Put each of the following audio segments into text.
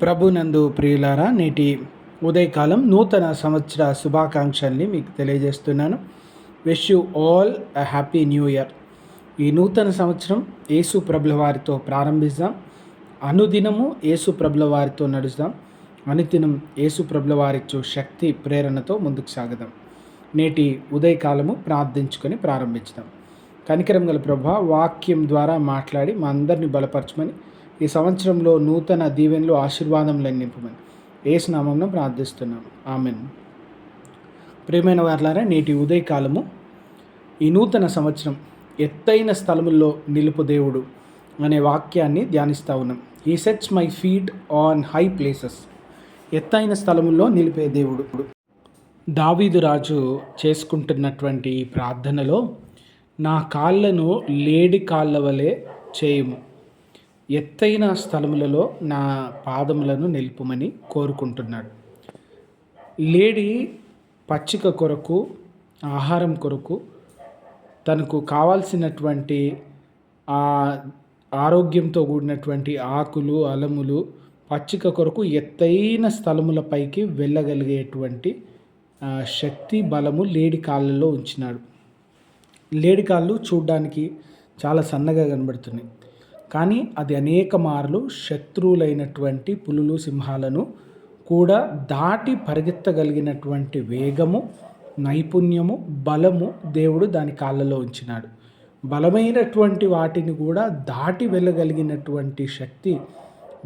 ప్రభునందు ప్రియులారా నేటి ఉదయకాలం నూతన సంవత్సర శుభాకాంక్షల్ని మీకు తెలియజేస్తున్నాను. Wish you all a happy new year ఈ నూతన సంవత్సరం యేసు ప్రభుల వారితో ప్రారంభిద్దాం. అనుదినము యేసు ప్రభుల వారితో నడుస్తాం అనుదినం యేసు ప్రభుల వారిచ్చు శక్తి ప్రేరణతో ముందుకు సాగుదాం. నేటి ఉదయకాలము ప్రార్థించుకొని ప్రారంభించుదాం. కనికరం గల ప్రభ వాక్యం ద్వారా మాట్లాడి మా అందరిని బలపరచమని ఈ సంవత్సరంలో నూతన దీవెనలు ఆశీర్వాదములను నింపమని ఏసునామంలో ప్రార్థిస్తున్నాం ఆమెన్. ప్రియమైన వారులారా నేటి ఉదయకాలము ఈ నూతన సంవత్సరం ఎత్తైన స్థలముల్లో నిలుపు దేవుడు అనే వాక్యాన్ని ధ్యానిస్తూ ఉన్నాం. ఈ sets my feet on high places ఎత్తైన స్థలముల్లో నిలిపే దేవుడు. దావీదు రాజు చేసుకుంటున్నటువంటి ఈ ప్రార్థనలో నా కాళ్ళను లేడి కాళ్ళ వలె చేయము. ఎత్తైన స్థలములలో నా పాదములను నిలుపుమని కోరుకుంటున్నాడు. లేడి పచ్చిక కొరకు ఆహారం కొరకు తనకు కావాల్సినటువంటి ఆ ఆరోగ్యంతో కూడినటువంటి ఆకులు అలములు పచ్చిక కొరకు ఎత్తైన స్థలములపైకి వెళ్ళగలిగేటువంటి శక్తి బలము లేడి కాళ్ళలో ఉంచినాడు. లేడి కాళ్ళు చూడ్డానికి చాలా సన్నగా కనబడుతున్నాయి. కానీ అది అనేక మార్లు శత్రువులైనటువంటి పులులు సింహాలను కూడా దాటి పరిగెత్తగలిగినటువంటి వేగము నైపుణ్యము బలము దేవుడు దాని కాళ్ళలో ఉంచినాడు. బలమైనటువంటి వాటిని కూడా దాటి వెళ్ళగలిగినటువంటి శక్తి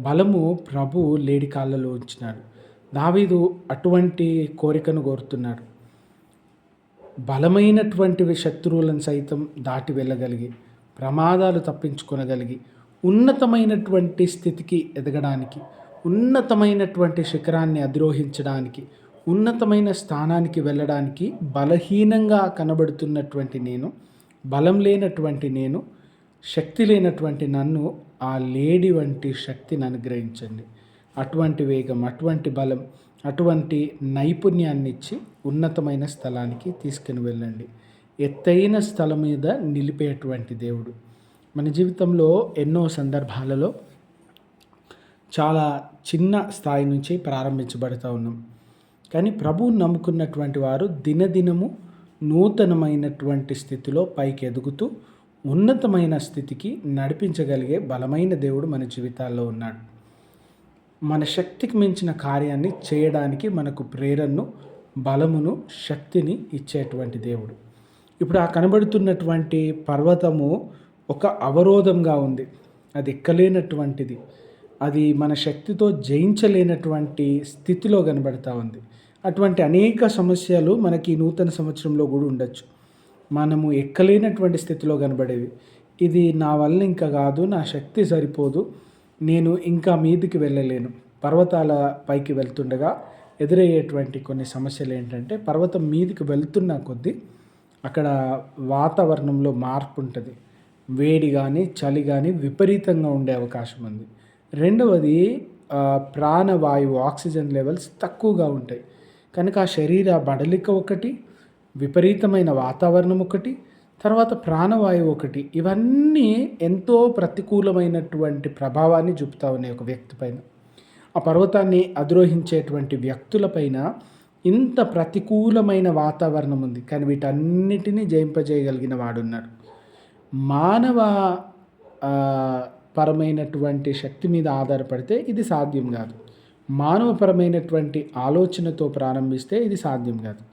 బలము ప్రభు లేడి కాళ్ళలో ఉంచినాడు. దావీదు అటువంటి కోరికను కోరుతున్నాడు. బలమైనటువంటి శత్రువులను సైతం దాటి వెళ్ళగలిగి ప్రమాదాలు తప్పించుకొనగలిగి ఉన్నతమైనటువంటి స్థితికి ఎదగడానికి ఉన్నతమైనటువంటి శిఖరాన్ని అధిరోహించడానికి ఉన్నతమైన స్థానానికి వెళ్ళడానికి బలహీనంగా కనబడుతున్నటువంటి నేను బలం లేనటువంటి నేను శక్తి లేనటువంటి నన్ను ఆ లేడి వంటి శక్తిని అనుగ్రహించండి. అటువంటి వేగం అటువంటి బలం అటువంటి నైపుణ్యాన్ని ఇచ్చి ఉన్నతమైన స్థలానికి తీసుకుని వెళ్ళండి. ఎత్తైన స్థలం మీద నిలిపేటువంటి దేవుడు. మన జీవితంలో ఎన్నో సందర్భాలలో చాలా చిన్న స్థాయి నుంచి ప్రారంభించబడుతూ ఉన్నాం. కానీ ప్రభువు నమ్ముకున్నటువంటి వారు దినదినము నూతనమైనటువంటి స్థితిలో పైకి ఎదుగుతూ ఉన్నతమైన స్థితికి నడిపించగలిగే బలమైన దేవుడు మన జీవితాల్లో ఉన్నాడు. మన శక్తికి మించిన కార్యాన్ని చేయడానికి మనకు ప్రేరణను బలమును శక్తిని ఇచ్చేటువంటి దేవుడు. ఇప్పుడు ఆ కనబడుతున్నటువంటి పర్వతము ఒక అవరోధంగా ఉంది. అది ఎక్కలేనటువంటిది. అది మన శక్తితో జయించలేనటువంటి స్థితిలో కనబడతా ఉంది. అటువంటి అనేక సమస్యలు మనకి నూతన సంవత్సరంలో కూడా ఉండొచ్చు. మనము ఎక్కలేనటువంటి స్థితిలో కనబడేవి. ఇది నా వల్ల ఇంకా కాదు నా శక్తి సరిపోదు. నేను ఇంకా మీదికి వెళ్ళలేను. పర్వతాల పైకి వెళ్తుండగా ఎదురయ్యేటువంటి కొన్ని సమస్యలు ఏంటంటే పర్వతం మీదికి వెళ్తున్న కొద్దీ అక్కడ వాతావరణంలో మార్పు ఉంటుంది వేడి కానీ చలి కానీ విపరీతంగా ఉండే అవకాశం ఉంది. రెండవది ప్రాణవాయువు ఆక్సిజన్ లెవెల్స్ తక్కువగా ఉంటాయి. కనుక ఆ శరీర బడలిక ఒకటి విపరీతమైన వాతావరణం ఒకటి తర్వాత ప్రాణవాయువు ఒకటి. ఇవన్నీ ఎంతో ప్రతికూలమైనటువంటి ప్రభావాన్ని చూపుతా ఉన్నాయి ఒక వ్యక్తి పైన. ఆ పర్వతాన్ని అధిరోహించేటువంటి వ్యక్తులపైన ఇంత ప్రతికూలమైన వాతావరణం ఉంది. కానీ వీటన్నిటినీ జయింపజేయగలిగిన వాడున్నాడు. మానవ పరమైనటువంటి శక్తి మీద ఆధారపడితే ఇది సాధ్యం కాదు. మానవపరమైనటువంటి ఆలోచనతో ప్రారంభిస్తే ఇది సాధ్యం కాదు.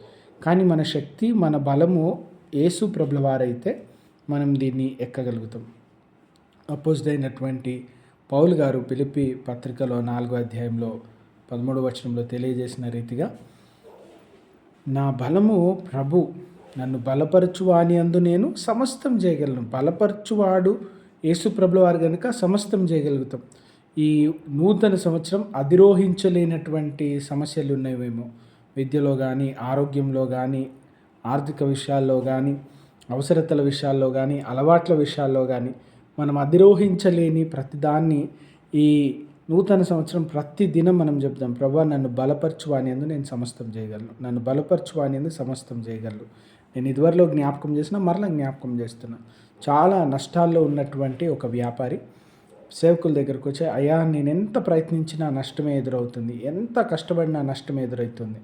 కానీ మన శక్తి మన బలము యేసు ప్రభులవారైతే మనం దీన్ని ఎక్కగలుగుతాం. అపోజిట్ అయినటువంటి పౌలు గారు పిలిపి పత్రికలో నాలుగో అధ్యాయంలో పదమూడవ వచనంలో తెలియజేసిన రీతిగా నా బలము ప్రభు నన్ను బలపరచువాని అందు నేను సమస్తం చేయగలను. బలపరచువాడు యేసుప్రభుల వారు కనుక సమస్తం చేయగలుగుతాం. ఈ నూతన సంవత్సరం అధిరోహించలేనటువంటి సమస్యలు ఉన్నాయేమో విద్యలో కానీ ఆరోగ్యంలో కానీ ఆర్థిక విషయాల్లో కానీ అవసరతల విషయాల్లో కానీ అలవాట్ల విషయాల్లో కానీ మనం అధిరోహించలేని ప్రతిదాన్ని ఈ నూతన సంవత్సరం ప్రతి దినం మనం చెప్తాం ప్రభా నన్ను బలపరచువాని అందు నేను సమస్తం చేయగలను. నన్ను బలపరచువాని అందు సమస్తం చేయగలను. నేను ఇదివరలో జ్ఞాపకం చేసిన మరలా జ్ఞాపకం చేస్తున్నా. చాలా నష్టాల్లో ఉన్నటువంటి ఒక వ్యాపారి సేవకుల దగ్గరకు వచ్చి అయ్యా నేను ఎంత ప్రయత్నించినా నష్టమే ఎదురవుతుంది. ఎంత కష్టపడినా నష్టమే ఎదురవుతుంది.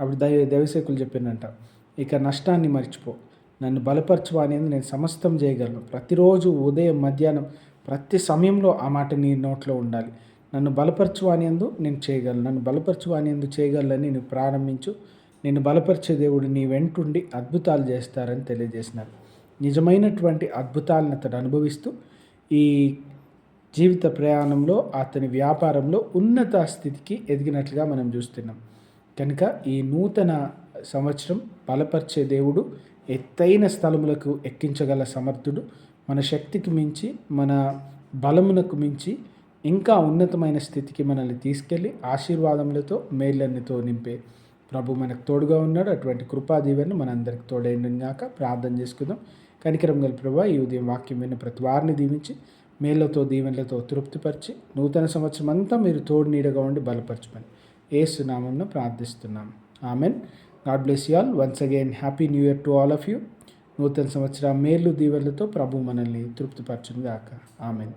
అప్పుడు దైవ దైవసేకులు చెప్పిందంట ఇక నష్టాన్ని మర్చిపో. నన్ను బలపరచు అనేది నేను సమస్తం చేయగలను. ప్రతిరోజు ఉదయం మధ్యాహ్నం ప్రతి సమయంలో ఆ మాట నీ నోట్లో ఉండాలి. నన్ను బలపరచు అనేందు నేను చేయగలను. నన్ను బలపరచు అనేందు చేయగలని నేను ప్రారంభించు. నేను బలపరిచే దేవుడు నీ వెంటుండి అద్భుతాలు చేస్తారని తెలియజేసినారు. నిజమైనటువంటి అద్భుతాలను అతడు అనుభవిస్తూ ఈ జీవిత ప్రయాణంలో అతని వ్యాపారంలో ఉన్నత స్థితికి ఎదిగినట్లుగా మనం చూస్తున్నాం. కనుక ఈ నూతన సంవత్సరం బలపరిచే దేవుడు ఎత్తైన స్థలములకు ఎక్కించగల సమర్థుడు. మన శక్తికి మించి మన బలమునకు మించి ఇంకా ఉన్నతమైన స్థితికి మనల్ని తీసుకెళ్ళి ఆశీర్వాదములతో మేళ్ళన్నితో నింపే ప్రభు మనకు తోడుగా ఉన్నాడు. అటువంటి కృపా మనందరికి మనందరికి తోడైండుగాక ప్రార్థన చేసుకుందాం. కనికరం గల ప్రభా ఈ ఉదయం వాక్యం విన్న ప్రతి వారిని దీవించి మేళ్ళతో దీవెనలతో తృప్తిపరిచి నూతన సంవత్సరం అంతా మీరు తోడు నీడగా ఉండి బలపరచమని ఏసునామంలో ప్రార్థిస్తున్నాం. Amen. God bless you all. Once again happy new year to all of you. నూతన సంవత్సరం మేలు దీవెనలతో ప్రభు మనల్ని తృప్తిపరచును గాక. ఆమెన్.